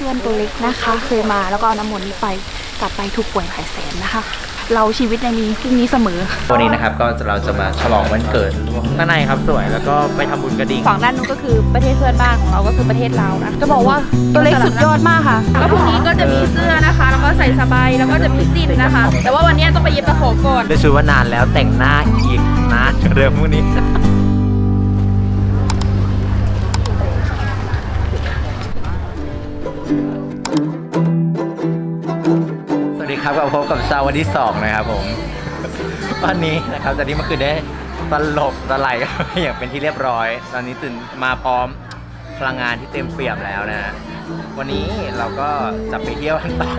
พื่อนตัวเล็กนะคะ เคยมาแล้วก็เอาน้ำมนต์นี้ไปกลับไปถูกป่วยหลายแสนนะคะ เราชีวิตยังมีพรุ่งนี้เสมอ วันนี้นะครับก็เราจะมาฉลองวันเกิดข้างในครับสวยแล้วก็ไปทำบุญกระดิ่งฝั่งด้านนู้นก็คือประเทศเพื่อนบ้านของเราก็คือประเทศลาวนะจะบอกว่าตัวเล็กสุดยอดมากค่ะแล้วพรุ่งนี้ก็จะมีเสื้อนะคะ แล้วก็ใส่สบายแล้วก็จะมีสิ้นนะคะ แต่ว่าวันนี้ต้องไปเย็บตะขอก่อนได้ชื่อว่านานแล้วแต่งหน้าอีกนานกว่าเดิมพวกนี้ กับเช้าวันที่2นะครับผม วันนี้นะครับตอนนี้เมื่อคืนได้ตลบตะไหลอย่างเป็นที่เรียบร้อย ตอนนี้ตื่นมาพร้อมพลังงานที่เต็มเปี่ยมแล้วนะ วันนี้เราก็จะไปเที่ยวกันต่อ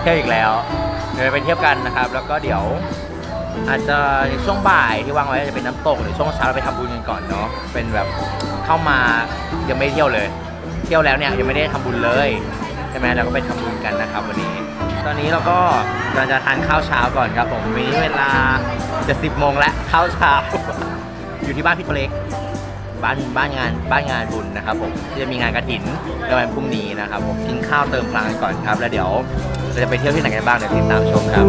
เที่ยวอีกแล้วเดี๋ยวไปเที่ยวกันนะครับ แล้วก็เดี๋ยวอาจจะช่วงบ่ายที่วางไว้จะเป็นน้ำตกหรือช่วงเช้าเราไปทำบุญกันก่อนเนาะเป็นแบบเข้ามายังไม่เที่ยวเลย เที่ยวแล้วเนี่ยยังไม่ได้ทำบุญเลยใช่ไหมเราก็ไปทำบุญกันนะครับ วันนี้ ตอนนี้เราก็เราจะทานข้าวเช้าก่อนครับผมวันนี้เวลาจะสิบโมงแล้วข้าวเช้า อยู่ที่บ้านพี่ตัวเล็ก บ้านบ้านงานบ้านงานบุญนะครับผมที่จะมีงานกระถินในวันพรุ่งนี้นะครับผมกินข้าวเติมพลังกันก่อนครับ แล้วเดี๋ยวเราจะไปเที่ยวที่ไหนกันบ้างเดี๋ยวติดตามชมครับ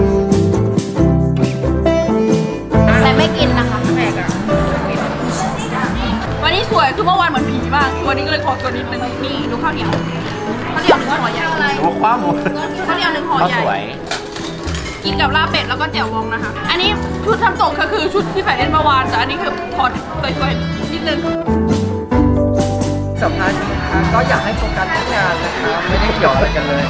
แต่ไม่กินนะคะ คือเมื่อวานเหมือนผีมากวันนี้ก็เลยขอตัวนิดนึงนี่ดูข้าวเหนียวข้าวเหนียวหนึ่งห่อใหญ่หรือว่าคว้าหมดข้าวเหนียวหนึ่งห่อข้าวใหญ่สวยกินกับลาบเป็ดแล้วก็แจ่วบองนะคะ อันนี้ชุดทำตกก็คือชุดที่ใส่เล่นเมื่อวานแต่อันนี้คือพอสวยๆนิดนึง สัมภาษณ์นะคะก็อยากให้โฟกัสที่งานนะคะ ไม่ได้เกี่ยวอะไรกันเลย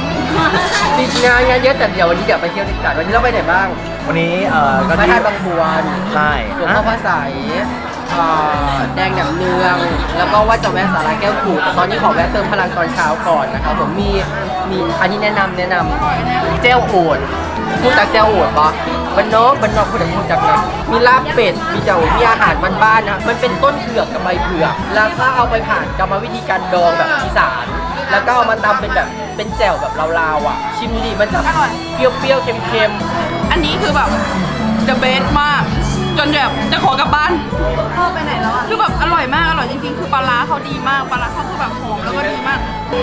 จริงๆงานงานเยอะแต่เดี๋ยววันนี้เดี๋ยวไปเที่ยวดีกว่าวันนี้เราไปไหนบ้างวันนี้เอ่อก็พระที่ธาตุบางบวนใช่หลวงพ่อพระสายเอ่อแดงหนำเนือง แล้วก็ว่าจะแวะสาราแก้วขูดแต่ตอนนี้ขอแวะเติมพลังตอนเช้าก่อนนะครับผมมีมีอันนี้แนะนำแนะนำเจลโอดพูดจากเจลโอดปะบันนอกบันนอกพูดถึงพูดจากนะมีลาบเป็ดมีเจ้ามีอาหารบ้านๆนะมันเป็นต้นเผือกกับใบเผือก แล้วก็เอาไปผ่านกรรมวิธีการดองแบบอีสาน แล้วก็เอามาตำเป็นแบบเป็นแจ่วแบบลาวๆอะ ชิมดีมันจะเปรี้ยวๆเค็มๆ อันนี้คือแบบ the best มาก จนแบบจะขอกลับบ้านพ่อไปไหนแล้วอะคือแบบอร่อยมากอร่อยจริงๆ คือปลาร้าเขาดีมากปลาร้าเขาคือแบบหอมแล้วก็ดีมาก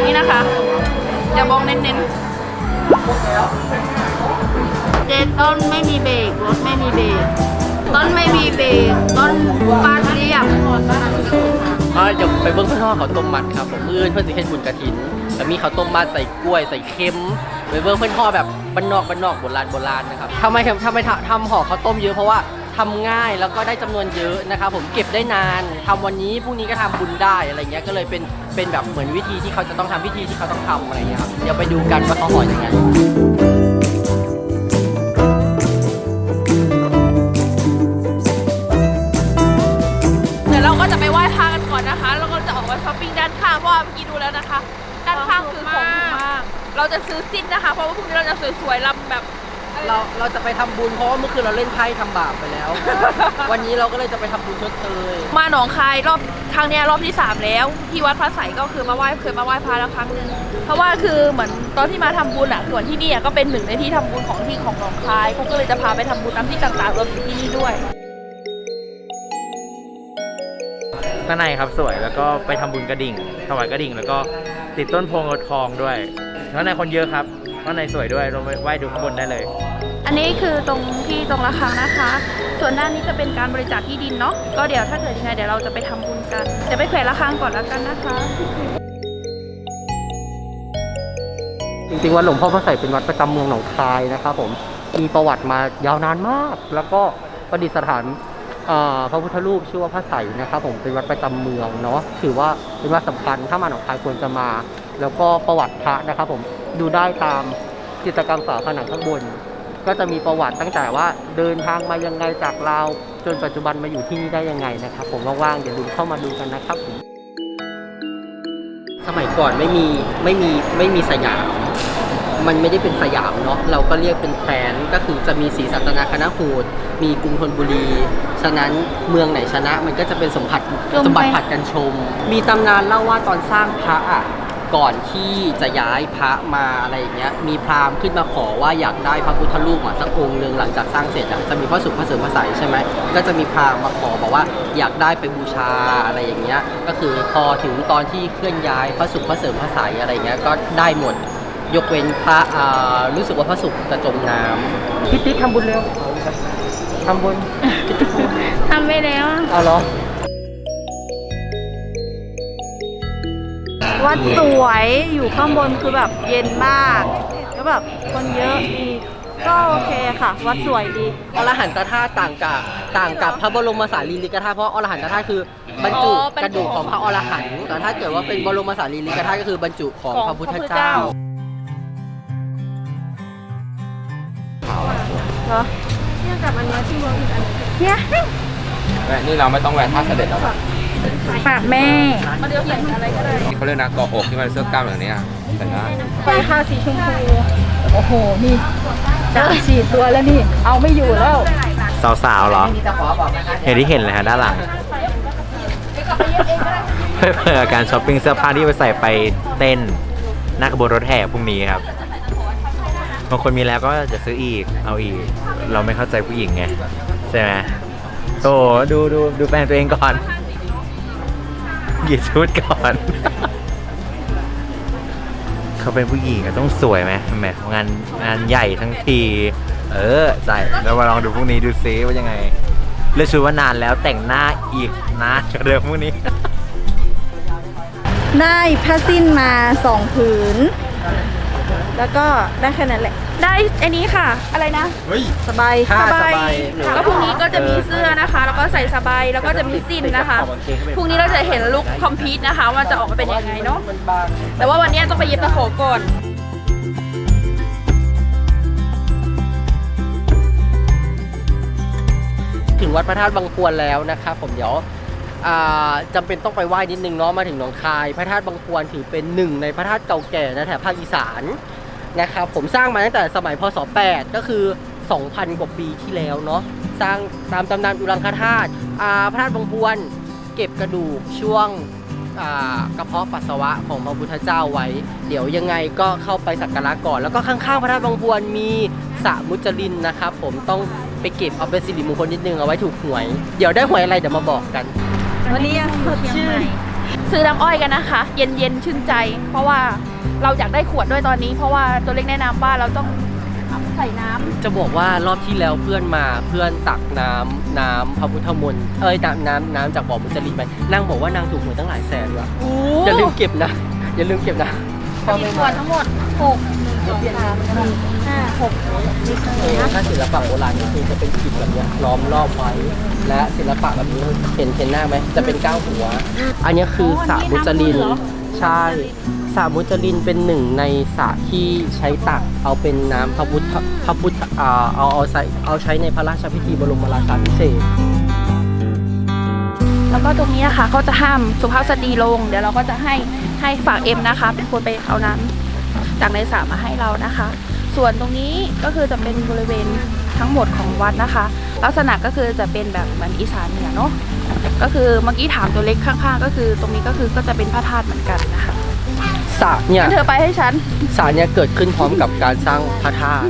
นี่นะคะอย่าบองเน้นเจต้นไม่มีเบรกรถไม่มีเบรกต้นไม่มีเบรกต้นฟาดเรียบอ่าเดี๋ยวไปเบิ้งข้างนอกเขาวต้มมัดครับผมมื้อเพื่อนสิเฮ็ดบุญกระถินแต่มีข้าวต้มมัดใส่กล้วยใส่เค็มไปเบิ้งเพื่อนห่อแบบบ้านนอกบ้านนอกโบราณโบราณนะครับทำไมทำไมทำทำห่อข้าวต้มเยอะเพราะว่า ทำง่ายแล้วก็ได้จำนวนเยอะนะครับผมเก็บได้นานทำวันนี้พรุ่งนี้ก็ทำบุญได้อะไรเงี้ยก็เลยเป็นเป็นแบบเหมือนวิธีที่เขาจะต้องทำพิธีที่เขาต้องทำอะไรเงี้ยครับเดี๋ยวไปดูกันว่าเขาห่อยังไงเดี๋ยวเราก็จะไปไหว้พระกันก่อนนะคะแล้วก็จะออกไปช้อปปิ้งด้านข้างเพราะว่าเมื่อกี้ดูแล้วนะคะด้านข้างคือของมากเราจะซื้อสิ้นนะคะ เพราะว่าพรุ่งนี้เราจะสวยๆลำแบบ เราเราจะไปทำบุญเพราะว่าเมื่อคืนเราเล่นไพ่ทำบาปไปแล้ว วันนี้เราก็เลยจะไปทำบุญชดเชยมาหนองคายรอบครั้งเนี้ยรอบที่3แล้ว ที่วัดพระไสยก็คือมาไหว้เคยมาไหว้พระแล้วครั้งหนึ่งเพราะว่าคือเหมือนตอนที่มาทำบุญอะส่วนที่นี่อะก็เป็นหนึ่งในที่ทำบุญของที่ของหนองคายเขาก็เลยจะพาไปทำบุญตามที่ต่างๆรวมถึงที่นี่ด้วย ข้างในครับสวยแล้วก็ไปทำบุญกระดิ่งถวายกระดิ่ง แล้วก็ติดต้นโพงทองด้วยข้างในคนเยอะครับข้างในสวยด้วยลงไปไหว้ดูข้างบนได้เลย อันนี้คือตรงที่ตรงระฆังนะคะ ส่วนด้านนี้จะเป็นการบริจาคที่ดินเนาะก็เดี๋ยวถ้าเกิดยังไงเดี๋ยวเราจะไปทำบุญกันเดี๋ยวไปแขวนระฆังก่อนแล้วกันนะคะ จริงๆวัดหลวงพ่อพระไสยเป็นวัดประจำเมืองหนองคายนะครับผมมีประวัติมายาวนานมาก แล้วก็ประดิษฐานพระพุทธรูปชื่อว่าพระไสนะครับผมเป็นวัดประจำเมืองเนาะถือว่าเป็นวัดสำคัญถ้ามาหนองคายควรจะมา แล้วก็ประวัติพระนะครับผมดูได้ตามจิตรกรรมฝาผนังข้างบน ก็จะมีประวัติตั้งแต่ว่าเดินทางมายังไงจากลาวจนปัจจุบันมาอยู่ที่นี่ได้ยังไงนะครับ ผมว่างๆอย่าลืมเข้ามาดูกันนะครับผมสมัยก่อนไม่มีไม่มีไม่มีสยาม มันไม่ได้เป็นสยามเนาะเราก็เรียกเป็นแคว้นก็คือจะมีศรีสัตนาคณะโหดมีกรุงธนบุรี ฉะนั้นเมืองไหนชนะมันก็จะเป็นสมผัสชมไป สมบัติผัดกันชม มีตำนานเล่าว่าตอนสร้างพระอะ ก่อนที่จะย้ายพระมาอะไรอย่างเงี้ยมีพราหมณ์ขึ้นมาขอว่าอยากได้พระพุทธรูปมาสักองค์หนึ่งหลังจากสร้างเสร็จอะจะมีพระสุขพระเสริมพระใสใช่ไหมก็จะมีพราหมณ์มาขอบอกว่าอยากได้ไปบูชาอะไรอย่างเงี้ยก็คือพอถึงตอนที่เคลื่อนย้ายพระสุขพระเสริมพระใสอะไรเงี้ยก็ได้หมดยกเว้นพระอ่ารู้สึกว่าพระสุขจะจมน้ำพี่ติ๊กทำบุญเร็วทำบุญทำไปแล้วเอาเหรอ วัดสวยอยู่ข้างบนคือแบบเย็นมาก แล้วแบบคนเยอะดีก็โอเคค่ะ วัดสวยดี อรหันตธาตุต่างกับต่างกับพระบรมสารีริกธาตุเพราะอรหันตธาตุคือบรรจุอ๋อบรรจุ กระดูกของพระอรหันต์แต่ถ้าเกิดว่าเป็นบรมสารีริกธาตุก็คือบรรจุของของพระพุทธพระพุทธเจ้าเจ้า เหรอเนี่ยกลับมาเนื้อที่รวมอีกอันเนี่ยนี่เราไม่ต้องแหวนท่าเสด็จแล้วนะ ปากแม่มาเดียวใส่อะไรก็ได้ที่เขาเรียกนะเกาะอกที่มันเสื้อกล้ามแบบนี้อะแต่นะไปค่าสีชมพู โอ้โห นี่จะฉีดตัวแล้วนี่ เอาไม่อยู่แล้ว สาวๆเหรอนี่จะขอบอกนะคะเห็นที่เห็นเลยฮะด้านหลังเพื่อเพื่อการช้อปปิ้งเสื้อผ้าที่ไปใส่ไปเต้นหน้าขบวนรถแห่พรุ่งนี้ครับบางคนมีแล้วก็จะซื้ออีกเอาอีก เราไม่เข้าใจผู้หญิงไง ใช่ไหมโอ้ดูดูดูแฟนตัวเองก่อน หยิบชุดก่อน เขาเป็นผู้หญิงอะต้องสวยไหมแหมงานงานใหญ่ทั้งที เออใส่แล้วมาลองดูพรุ่งนี้ดูซิว่ายังไง เลือกชุดว่านานแล้วแต่งหน้าอีกนานกว่าเดิมพรุ่งนี้ ได้ผ้าสิ้นมาสองผืน แล้วก็ได้แค่นั้นแหละ ได้ไอ้นี้ค่ะ อะไรนะสบายผ้าสสบายบายหรือแล้วพรุ่งนี้ก็จะมีเสื้อนะคะ แล้วก็ใส่สบายแล้วก็จะมีสิ้นนะคะพรุ่งนี้เราจะเห็นลุคคอมพิวต์นะคะว่าจะออกมาเป็นยังไงเนาะมันบางแต่ว่าวันนี้ต้องไปเย็บตะโขก่อนถึงวัดพระธาตุบางพวนแล้วนะครับผมเดี๋ยวอ่าจำเป็นต้องไปไหว้นิดนึงเนาะมาถึงหนองคาย พระธาตุบางพวนถือเป็นหนึ่งในพระธาตุเก่าแก่นะแถบภาคอีสาน นะครับผมสร้างมาตั้งแต่สมัยพศ 8 ก็คือ 2,000 กว่าปีที่แล้วเนาะสร้างตามตำนานอุรังคธาตุอ่าพระธาตุบางพวน เก็บกระดูกช่วงอ่ากระเพาะปัสสาวะของพระพุทธเจ้าไว้ เดี๋ยวยังไงก็เข้าไปสักการะก่อน แล้วก็ข้างๆ พระธาตุบางพวนมีสระมุจลินนะครับผมต้องไปเก็บเอาเป็นสิริมงคลนิดนึงเอาไว้ถูกหวย เดี๋ยวได้หวยอะไรเดี๋ยวมาบอกกัน วันนี้ยังสดชื่นซื้อน้ำอ้อยกันนะคะ เย็นเย็นๆชื่นใจ เพราะว่า เราอยากได้ขวดด้วยตอนนี้ เพราะว่าตัวเล็กแนะนำว่าเราต้องใส่น้ำจะบอกว่ารอบที่แล้วเพื่อนมาเพื่อนตักน้ำน้ำพระพุทธมนต์เอ้ยน้ำน้ำน้ำจากบ่อมุจลินไปนางบอกว่านางถูกหวยตั้งหลายแสนว่ะอย่าลืมเก็บนะ อย่าลืมเก็บนะมีขวดทั้งหมดหกถ้าศิลปะโบราณก็คือจะเป็นขีดแบบเนี้ยล้อมรอบไว้และศิลปะแบบนี้เห็นเห็นหน้าไหมจะเป็นก้าวหัว อันนี้คือสระมุจลิน ใช่สระมุจลินเป็นหนึ่งในสระที่ใช้ตักเอาเป็นน้ำพระพุทธพระพุทธอ่าเอาเอาใช้เอาใช้ในพระราชพิธีบรมราชาภิเษกแล้วก็ตรงนี้นะคะเขาจะห้ามสุภาพสตรีลง เดี๋ยวเราก็จะให้ให้ฝากเอ็มนะคะ เป็นคนไปเอาน้ำจากในสระมาให้เรานะคะ ส่วนตรงนี้ก็คือจะเป็นบริเวณทั้งหมดของวัดนะคะ ลักษณะก็คือจะเป็นแบบเหมือนอีสานเหนือเนาะ ก็คือเมื่อกี้ถามตัวเล็กข้างๆ ก็คือตรงนี้ก็คือก็จะเป็นพระธาตุเหมือนกันนะคะสระเนี่ยงั้นเธอไปให้ฉัน สระเนี่ยเกิดขึ้นพร้อมกับการสร้างพระธาตุ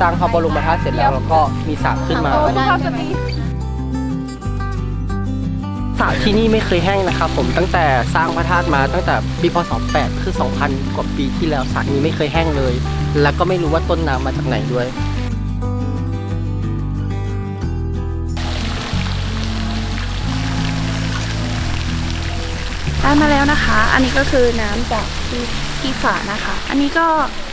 สร้างพระบรมธาตุเสร็จแล้วแล้วก็มีสระขึ้นมา โอ้สุภาพสตรีสระที่นี่ไม่เคยแห้งนะครับผมตั้งแต่สร้างพระธาตุมาตั้งแต่ปีพศ8คือ 2,000 กว่าปีที่แล้วสระนี้ไม่เคยแห้งเลย แล้วก็ไม่รู้ว่าต้นน้ำมาจากไหนด้วย ได้มาแล้วนะคะ อันนี้ก็คือน้ำจากที่ที่ฝานะคะ อันนี้ก็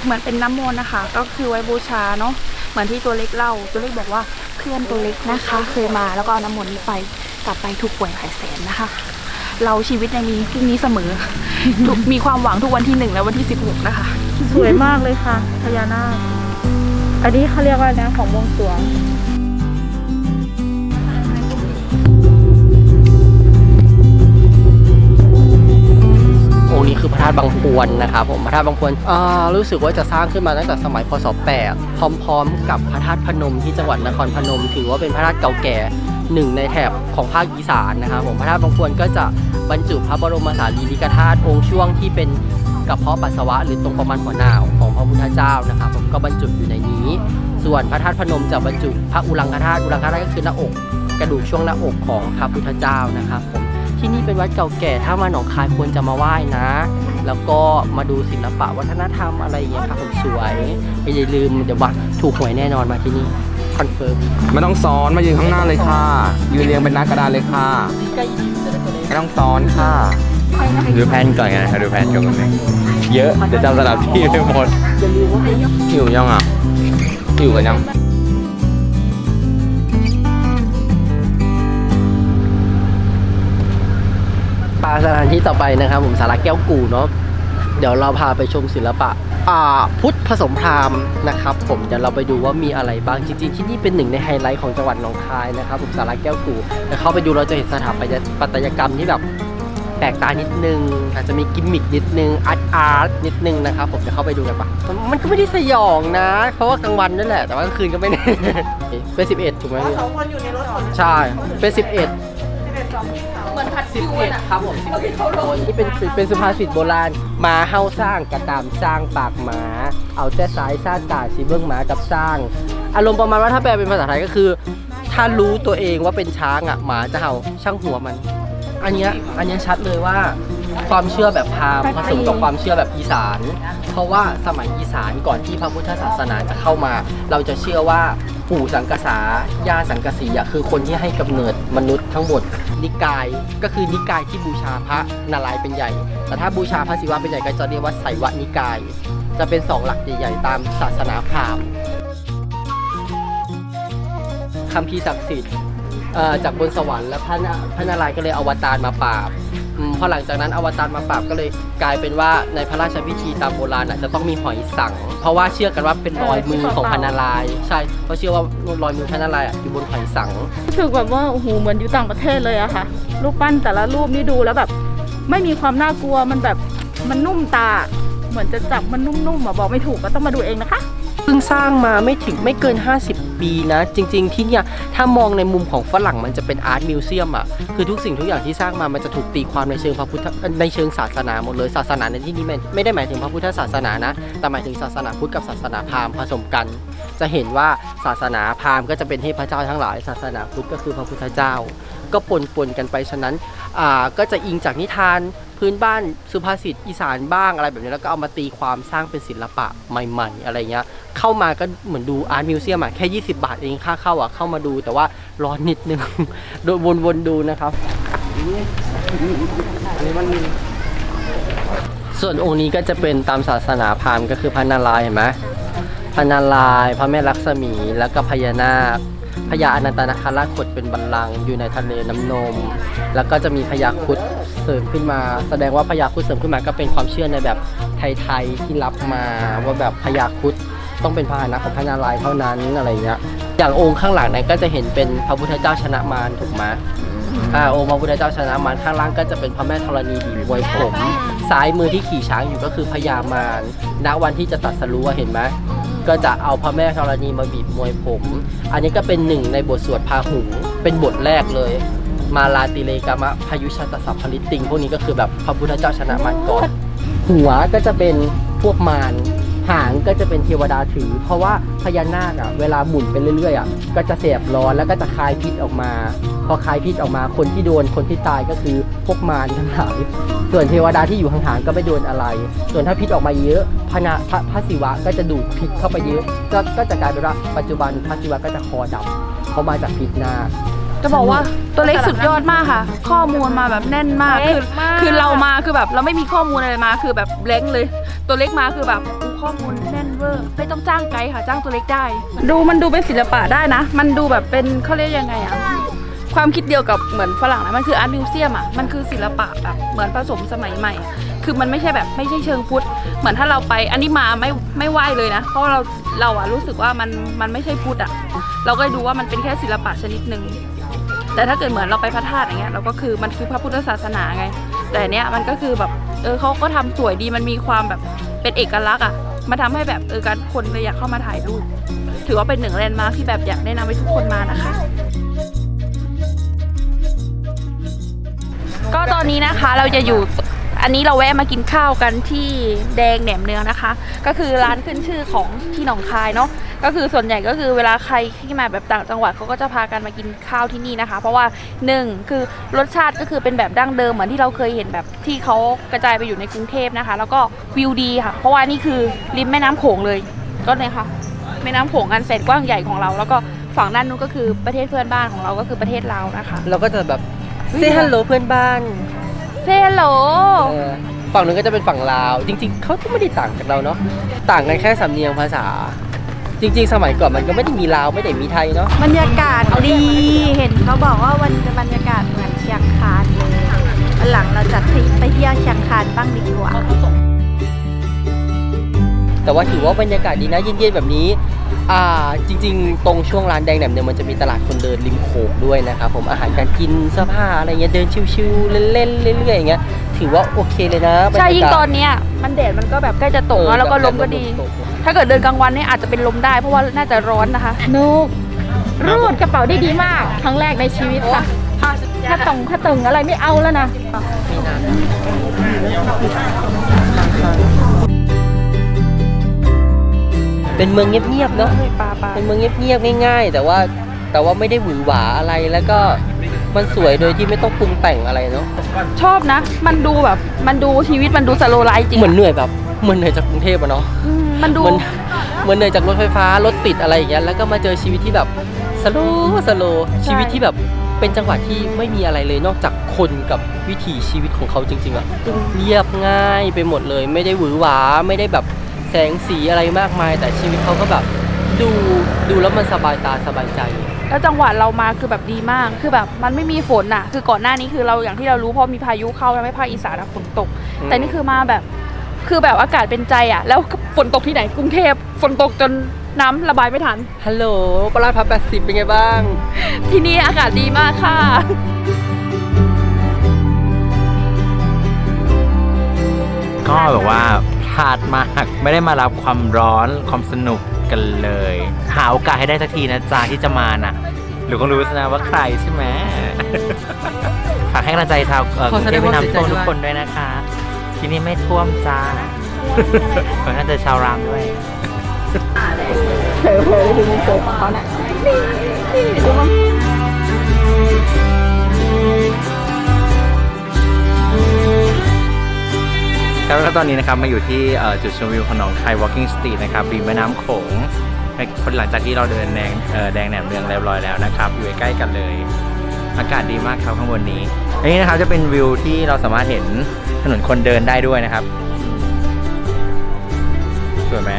เหมือนเป็นน้ำมนต์นะคะ ก็คือไว้บูชาเนาะ เหมือนที่ตัวเล็กเล่า ตัวเล็กบอกว่าเพื่อนตัวเล็กนะคะ เคยมาแล้วก็เอาน้ำมนต์นี้ไปกลับไปถูกหวยหายแสนนะคะ เราชีวิตยังมีพรุ่งนี้เสมอทุกมีความหวังทุกวันที่หนึ่งและวันที่สิบหกนะคะ สวยมากเลยค่ะพญานาค อันนี้เขาเรียกว่านะของบวงสวงาตุบางพวนนะครับผมพระธาตุบางพวนอ่ารู้สึกว่าจะสร้างขึ้นมาตั้งแต่สมัยพศ8พร้อมๆ กับพระธาตุพนมที่จังหวัดนครพนม ถือว่าเป็นพระธาตุเก่าแก่หนึ่งในแถบของภาคอีสานนะครับผมพระธาตุบางพวนก็จะบรรจุพระบรมสารีริกธาตุองค์ช่วงที่เป็นกับเพาะปัสสาวะหรือตรงประมาณหัวหนาวของพระพุทธเจ้านะครับผมก็บรรจุอยู่ในนี้ ส่วนพระธาตุพนมจะบรรจุพระอุรังคธาตุอุรังคธาตุก็คือหน้าอก กระดูกช่วงหน้าอกของพระพุทธเจ้านะครับผมที่นี่เป็นวัดเก่าแก่ถ้ามาหนองคายควรจะมาไหว้นะ แล้วก็มาดูศิลปะวัฒนธรรมอะไรอย่างเงี้ยครับผมสวยอย่าลืมเดี๋ยวว่าถูกหวยแน่นอนมาที่นี่คอนเฟิร์มไม่ต้องซ้อนมายืนข้างหน้าเลยค่ะ ยืนเรียงเป็นหน้ากระดานเลยค่ะใกล้ๆจะได้ตัวเลขไม่ต้องซ้อนค่ะ ดูแพนก่อนไงนะครับดูแพนก่อนตรงนี้เยอะเดี๋ยวจำสถานที่ไม่หมดอย่าลืมว่าให้หิวยังอะหิวกันยัง ปาสถานที่ต่อไปนะครับ ผมสาระแก้วกูเนาะเดี๋ยวเราพาไปชมศิลปะอ่าพุทธผสมพราหมณ์นะครับ ผมเดี๋ยวเราไปดูว่ามีอะไรบ้างจริงๆที่นี่เป็นหนึ่งในไฮไลท์ของจังหวัดหนองคายนะครับ ผมสาระแก้วกูเดี๋ยวเข้าไปดูเราจะเห็นสถาปัตยกรรมที่แบบแปลกตานิดนึง อาจจะมีกิมมิคนิดนึงอาร์ตอาร์ตนิดนึงนะครับผมจะเข้าไปดูกันปะมันมันก็ไม่ได้สยองนะ เพราะว่ากลางวันนั่นแหละ แต่ว่ากลางคืนก็ไม่ได้เป็นสิบเอ็ดถูกไหมสองคนอยู่ในรถใช่เป็นสิบเอ็ดเหมือนพัด สิบคิวเอ็ดอะครับผมสิบเอ็ดคนนี่เป็นเป็นสุภาษิตโบราณหมาเฮาสร้างกระตามสร้างปากหมา เอาแต่สายซาดตาสีเบื้องหมากับสร้าง อารมณ์ประมาณว่าถ้าแปลเป็นภาษาไทยก็คือ ถ้ารู้ตัวเองว่าเป็นช้างอะหมาจะเห่าช่างหัวมัน อันเนี้ยอันเนี้ยชัดเลยว่า ความเชื่อแบบพราหมณ์ผสมกับความเชื่อแบบอีสาน เพราะว่าสมัยอีสานก่อนที่พระพุทธศาสนาจะเข้ามา เราจะเชื่อว่าปู่สังกษาย่าสังกสีอะคือคนที่ให้กำเนิดมนุษย์ทั้งหมด นิกายก็คือนิกายที่บูชาพระนารายณ์เป็นใหญ่ แต่ถ้าบูชาพระศิวะเป็นใหญ่ก็จะเรียกว่าไสวนิกาย จะเป็นสองหลักใหญ่ๆตามศาสนาพราหมณ์คำพีศักดิ์สิทธิ์จากบนสวรรค์แล้วพระนาพระนารายณ์ก็เลยอวตารมาปราบ อืมพอหลังจากนั้นอวตารมาปราบก็เลยกลายเป็นว่าในพระราชพิธีตามโบราณน่ะจะต้องมีหอยสัง เพราะว่าเชื่อกันว่าเป็นรอยมือของพระนารายณ์ใช่เพราะเชื่อว่ารอยมือพระนารายณ์อะอยู่บนหอยสัง รู้สึกแบบว่าโอ้โหเหมือนอยู่ต่างประเทศเลยอะค่ะรูปปั้นแต่ละรูปนี่ดูแล้วแบบ ไม่มีความน่ากลัวมันแบบมันนุ่มตา เหมือนจะจับมันนุ่มๆอะบอกไม่ถูกก็ต้องมาดูเองนะคะ เพิ่งสร้างมาไม่ถึงไม่เกิน 50 ปีนะ จริง ๆ ที่เนี่ยถ้ามองในมุมของฝรั่งมันจะเป็นอาร์ตมิวเซียมอะคือทุกสิ่งทุกอย่างที่สร้างมามันจะถูกตีความในเชิงพระพุทธในเชิงศาสนาหมดเลยศาสนาในที่นี้ไม่ไม่ได้หมายถึงพระพุทธศาสนานะ แต่หมายถึงศาสนาพุทธกับศาสนาพราหมณ์ผสมกัน จะเห็นว่าศาสนาพราหมณ์ก็จะเป็นเทพเจ้าทั้งหลายศาสนาพุทธก็คือพระพุทธเจ้า ก็ปนปนกันไปฉะนั้นก็จะอิงจากนิทาน พื้นบ้านสุภาษิตอีสานบ้างอะไรแบบนี้แล้วก็เอามาตีความสร้างเป็นศิลปะใหม่ๆ อะไรเงี้ยเข้ามาก็เหมือนดูอาร์ตมิวเซียมอะแค่ 20 บาทเองค่าเข้าอะเข้ามาดูแต่ว่าร้อนนิดนึง โดยวนๆดูนะครับอันนี้มันมีส่วนองค์นี้ก็จะเป็นตามศาสนาพราหมณ์ก็คือพระนารายณ์เห็นไหมพระนารายณ์พระแม่ลักษมีแล้วก็พญานาค พญาอนันตนาคราชขดเป็นบัลลังก์อยู่ในทะเลน้ำนม แล้วก็จะมีพญาครุดเสริมขึ้นมา แสดงว่าพญาครุดเสริมขึ้นมาก็เป็นความเชื่อในแบบไทยๆที่รับมาว่าแบบพญาครุดต้องเป็นพาหนะของพระนารายณ์เท่านั้นอะไรเงี้ยอย่างองค์ข้างหลังนั้นก็จะเห็นเป็นพระพุทธเจ้าชนะมารถูกไหมอ่าองค์พระพุทธเจ้าชนะมารข้างล่างก็จะเป็นพระแม่ธรณีบีบวยผม ซ้ายมือที่ขี่ช้างอยู่ก็คือพญามารณวันที่จะตรัดสรู้อะเห็นไหม ก็จะเอาพระแม่ธรณีมาบีบมวยผม อันนี้ก็เป็นหนึ่งในบทสวดพาหุงเป็นบทแรกเลย มาลาติเลกามะพายุชาตสัพพลิตติง พวกนี้ก็คือแบบพระพุทธเจ้าชนะมารก่อนหัวก็จะเป็น วกมารหางก็จะเป็นเทวดาถือ เพราะว่าพญานาคอะเวลาหมุนไปเรื่อยๆอะก็จะเสียบร้อนแล้วก็จะคายพิษออกมา พอคายพิษออกมาคนที่โดนคนที่ตายก็คือพวกมารทั้งหลายส่วนเทวดาที่อยู่ห่างๆก็ไม่โดนอะไร ส่วนถ้าพิษออกมาเยอะพระพระพระศิวะก็จะดูดพิษเข้าไปเยอะ ก็ก็จะกลายเป็นว่าปัจจุบันพระศิวะก็จะคอดำเพราะมาจากพิษนาค จะบอกว่าตัวเล็กสุดยอดมากค่ะ ข้อมูลมาแบบแน่นมากคือคือเรามาคือแบบเราไม่มีข้อมูลอะไรมาคือแบบแบงค์เลย ตัวเล็กมาคือแบบอู้ข้อมูลแน่นเวอร์ไม่ต้องจ้างไกด์ค่ะ จ้างตัวเล็กได้ ดูมันดูเป็นศิลปะได้นะ มันดูแบบเป็นเขาเรียกยังไงอะความคิดเดียวกับเหมือนฝรั่งนะมันคืออาร์ตมิวเซียมอะมันคือศิลปะแบบเหมือนผสมสมัยใหม่อะคือมันไม่ใช่แบบไม่ใช่เชิงพุทธเหมือนถ้าเราไป อันนี้มาไม่ไม่ไหวเลยนะ เพราะว่าเราเราอะรู้สึกว่ามันมันไม่ใช่พุทธอะเราก็ดูว่ามันเป็นแค่ศิลปะชนิดหนึ่ง แต่ถ้าเกิดเหมือนเราไปพระธาตุอย่างเงี้ยเราก็คือมันคือพระพุทธศาสนาไง แต่เนี้ยมันก็คือแบบเออเขาก็ทำสวยดีมันมีความแบบเป็นเอกลักษณ์อะมาทำให้แบบเออการคนเลยอยากเข้ามาถ่ายรูปถือว่าเป็นหนึ่งแลนด์มาร์คที่แบบอยากแนะนำให้ทุกคนมานะคะ ก็ตอนนี้นะคะเราจะอยู่อันนี้เราแวะมากินข้าวกันที่แดงแหนมเนืองนะคะ ก็คือร้านขึ้นชื่อของที่หนองคายเนาะ ก็คือส่วนใหญ่ก็คือเวลาใครที่มาแบบต่างจังหวัดเขาก็จะพากันมากินข้าวที่นี่นะคะ เพราะว่าหนึ่งคือรสชาติก็คือเป็นแบบดั้งเดิมเหมือนที่เราเคยเห็นแบบที่เขากระจายไปอยู่ในกรุงเทพนะคะ แล้วก็วิวดีค่ะ เพราะว่านี่คือริมแม่น้ำโขงเลยก็เนี่ยค่ะแม่น้ำโขงอันแสนกว้างใหญ่ของเรา แล้วก็ฝั่งด้านนู้นก็คือประเทศเพื่อนบ้านของเราก็คือประเทศลาวนะคะเราก็จะแบบเซฮัลโหลเพื่อนบ้านเซโลเออฝั่งนู้นก็จะเป็นฝั่งลาว จริง ๆเขาก็ไม่ได้ต่างจากเราเนาะต่างกันแค่สำเนียงภาษา จริง ๆ สมัยก่อนมันก็ไม่ได้มีลาวไม่ได้มีไทยเนาะบรรยากาศดี เห็นเขาบอกว่าวันบรรยากาศเหมือนเชียงคานเลยวันหลังเราจัดทริปไปเที่ยวเชียงคานบ้างดีกว่า แต่ว่าถือว่าบรรยากาศดีนะเย็นๆแบบนี้อ่าจริง ๆ ตรงช่วงร้านแดงแหนมเนี่ยมันจะมีตลาดคนเดินริมโขงด้วยนะครับผมอาหารการกินเสื้อผ้าอะไรเงี้ยเดินชิวๆเล่นๆเรื่อยๆอย่างเงี้ย ถือว่าโอเคเลยนะบรรใช่ยากาศยิ่งตอนเนี้ยมันแดดมันก็แบบใกล้จะตกเออแล้วแล้วก็ลมก็ดีตกถ้าเกิดเดินกลางวันเนี่ยอาจจะเป็นลมได้เพราะว่าน่าจะร้อนนะคะนุกรูดกระเป๋าได้ดีมาก ครั้งแรกในชีวิตค่ะถ้าตรงถ้าตึงอะไรไม่เอาแล้วนะมีน้ำเป็นเมืองเงียบๆเนาะปลาปลาเป็นเมืองเงียบๆง่ายๆ แต่ว่าแต่ว่าไม่ได้หวือหวาอะไรแล้วก็ มันสวยโดยที่ไม่ต้องปรุงแต่งอะไรเนาะชอบนะ มันดูแบบ มันดูชีวิตมันดูสโลไลฟ์จริงเหมือนอะเหนื่อยแบบเหมือนเหนื่อยจากกรุงเทพอะเนาะอืมมันดู เหมือนเหมือนเหนื่อยจากรถไฟฟ้ารถติดอะไรอย่างเงี้ยแล้วก็มาเจอชีวิตที่แบบสโลสโลชีวิตที่แบบเป็นจังหวะที่ไม่มีอะไรเลยนอกจากคนกับวิถีชีวิตของเขาจริงๆอะเรียบง่ายไปหมดเลย ไม่ได้หวือหวาไม่ได้แบบแสงสีอะไรมากมาย แต่ชีวิตเขาก็แบบ ดูดูแล้วมันสบายตาสบายใจ แล้วจังหวะเรามาคือแบบดีมาก คือแบบมันไม่มีฝนอะ คือก่อนหน้านี้คือเราอย่างที่เรารู้เพราะมีพายุเข้าทำให้ภาคอีสานอะฝนตก อืม แต่นี่คือมาแบบ คือแบบอากาศเป็นใจอะ แล้วฝนตกที่ไหนกรุงเทพฝนตกจนน้ำระบายไม่ทัน ฮัลโหลปลาดพับแปดสิบเป็นไงบ้าง ที่นี่อากาศดีมากค่ะ ก็แบบว่าพลาดมาก ไม่ได้มารับความร้อนความสนุก กันเลย หาโอกาสให้ได้สักทีนะจ๊ะที่จะมาน่ะหรือก็รู้นะว่าใครใช่ไหม ฝากให้กำลังใจชาวเอ่อกขอรุงแสเทดพงไม่ความเสียใจน้ำท่วมด้วยทุกคนด้วยนะคะ ที่นี่ไม่ท่วมจ้าขอให้เจอชาวรามด้วย ครับแล้วก็ตอนนี้นะครับมาอยู่ที่จุดชมวิวของหนองคาย Walking Street นะครับริมแม่น้ำโขงในหลังจากที่เราเดินแดงแดงแหนมเนืองเรียบร้อยแล้วนะครับ อยู่ใกล้กันเลย อากาศดีมากครับข้างบนนี้อันนี้นะครับจะเป็นวิวที่เราสามารถเห็นถนนคนเดินได้ด้วยนะครับสวยไหม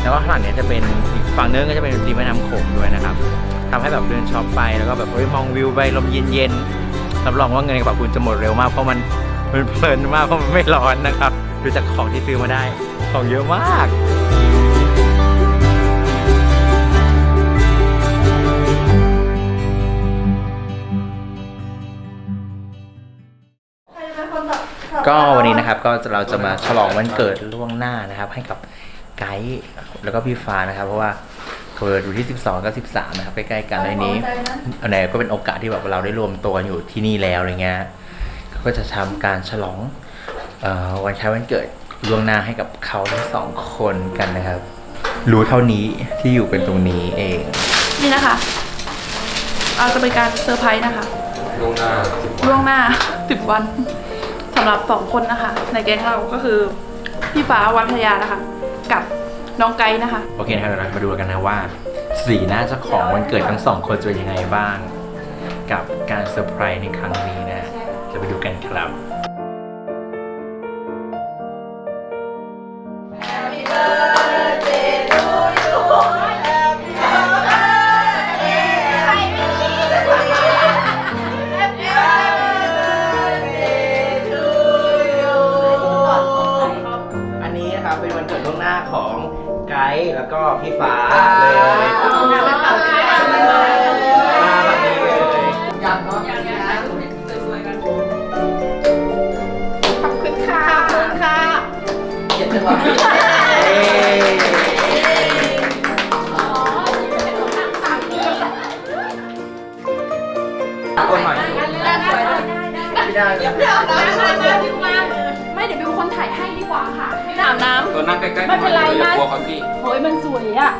แล้วก็ข้างหลังเนี้ยจะเป็นอีกฝั่งนึงก็จะเป็นริมแม่น้ำโขงด้วยนะครับทำให้แบบเดินช็อปไปแล้วก็แบบมองวิวไปลมเย็นๆรับรองว่าเงินในกระเป๋าคุณจะหมดเร็วมากเพราะมัน มันเพลินมากเพราะมันไม่ร้อนนะครับดูจากของที่ซื้อมาได้ ของเยอะมากก็วันนี้นะครับก็เราจะมาฉลองวันเกิดล่วงหน้านะครับ ให้กับไกด์แล้วก็พี่ฟ้านะครับ เพราะว่าเกิดอยู่ที่ 12 กับ 13 นะครับใกล้ๆกันแล้วทีนี้อันไหนก็เป็นโอกาสที่แบบเราได้รวมตัวกันอยู่ที่นี่แล้วอะไรเงี้ย ก็จะทำการฉลองเออวันคล้ายวันเกิดล่วงหน้าให้กับเขาทั้งสองคนกันนะครับ รู้เท่านี้ที่อยู่เป็นตรงนี้เอง นี่นะคะเราจะเป็นการเซอร์ไพรส์นะคะล่วงหน้าล่วงหน้าสิบวันสำหรับสองคนนะคะ ในแก๊งเราก็คือพี่ฟ้าวันทยานะคะ กับน้องไกด์นะคะ โอเคนะครับเดี๋ยวเรามาดูกันนะว่า สีหน้าเจ้าของวันเกิดทั้งสองคนจะเป็นยังไงบ้าง กับการเซอร์ไพรส์ในครั้งนี้นะ จะไปดูกันครับ จังวะเย้ตะโกนหน่อยไม่ได้เลยคนถ่ายให้ดีกว่าค่ะไม่ถามน้ำตัวนั่งใกล้ๆไม่เป็นไรนะกลัวเขาสิโอ้ยมันสวยอะ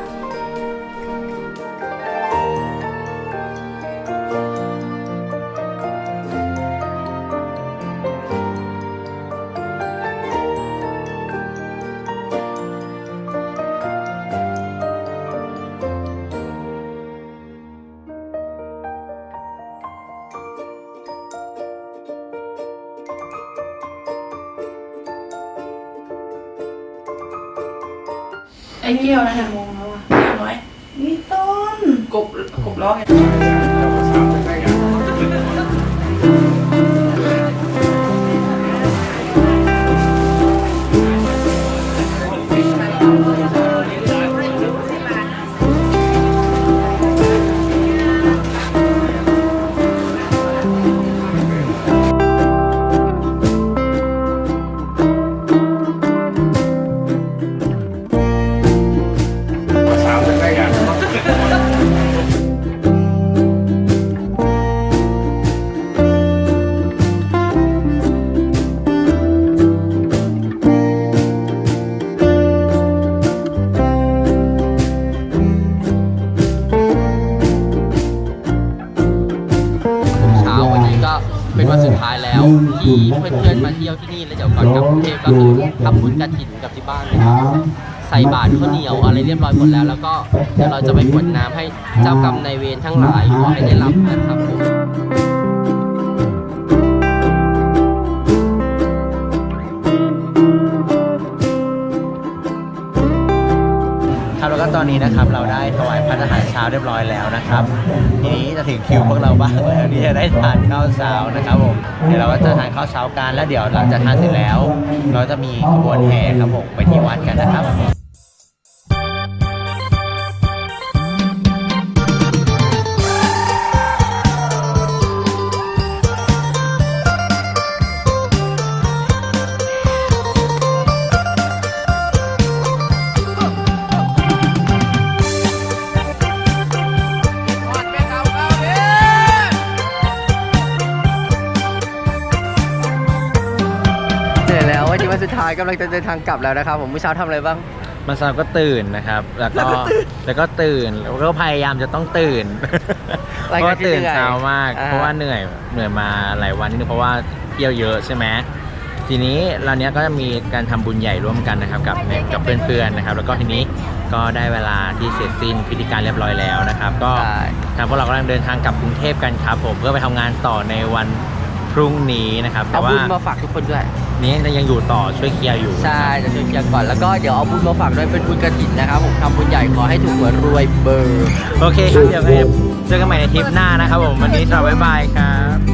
ไอ้เกี้ยวนะเนี่ยมองแล้วอะเรียบร้อยนี่ต้นกบกบล้อไง กลับกรุงเทพก็คือทำบุญกระถิ่นกับที่บ้านเลยครับใส่บาตรข้าวเหนียวอะไรเรียบร้อยหมดแล้ว แล้วก็เดี๋ยวเราจะไปกรวดน้ำให้เจ้ากรรมนายเวรทั้งหลายขอให้ได้รับนะครับผมครับแล้วก็ตอนนี้นะครับเราได้ถวายานอาหารเช้าเรียบร้อยแล้วนะครับ ทีนี้จะถึงคิวพวกเราบ้างแล้วที่จะได้ทานข้าวเช้านะครับผมเดี๋ยวเราก็จะทานข้าวเช้ากันแล้วเดี๋ยวหลังจากทานเสร็จแล้ว เราจะมีขบวนแห่ครับผมไปที่วัดกันนะครับ กำลังจะเดินทางกลับแล้วนะครับ ผมเมื่อเช้าทำอะไรบ้าง มันสาวก็ตื่นนะครับ แล้วก็แล้วก็ตื่นแล้วก็พยายามจะต้องตื่นเพรายราะการว่าที่ตื่นเหนื่อยเช้ามากอ่าเพราะว่าเหนื่อยเหนื่อยมาหลายวันนิดนึงเพราะว่าเที่ยวเยอะใช่ไหมทีนี้เราเนี้ยก็จะมีการทำบุญใหญ่ร่วมกันนะครับกับกับเพื่อนๆนะครับ แล้วก็ทีนี้ก็ได้เวลาที่เสร็จสิ้นพิธีการเรียบร้อยแล้วนะครับ ก็ใช่ทางพวกเรากำลังเดินทางกลับกรุงเทพกันครับผมเพื่อไปทำงานต่อในวัน พรุ่งนี้นะครับแต่เอาว่าบุญมาฝากทุกคนด้วย นี้ยังอยู่ต่อช่วยเคลียร์อยู่ ใช่จะช่วยเคลียร์ก่อนแล้วก็เดี๋ยวเอาบุญมาฝากด้วยเป็นบุญกระถินนะครับผมทำบุญใหญ่ขอให้ถูกหวยรวยเบอร์ โอเคครับเดี๋ยวไงเจอกันใหม่ในทริปหน้านะครับผมวันนี้สวัสดีบ๊ายบายครับ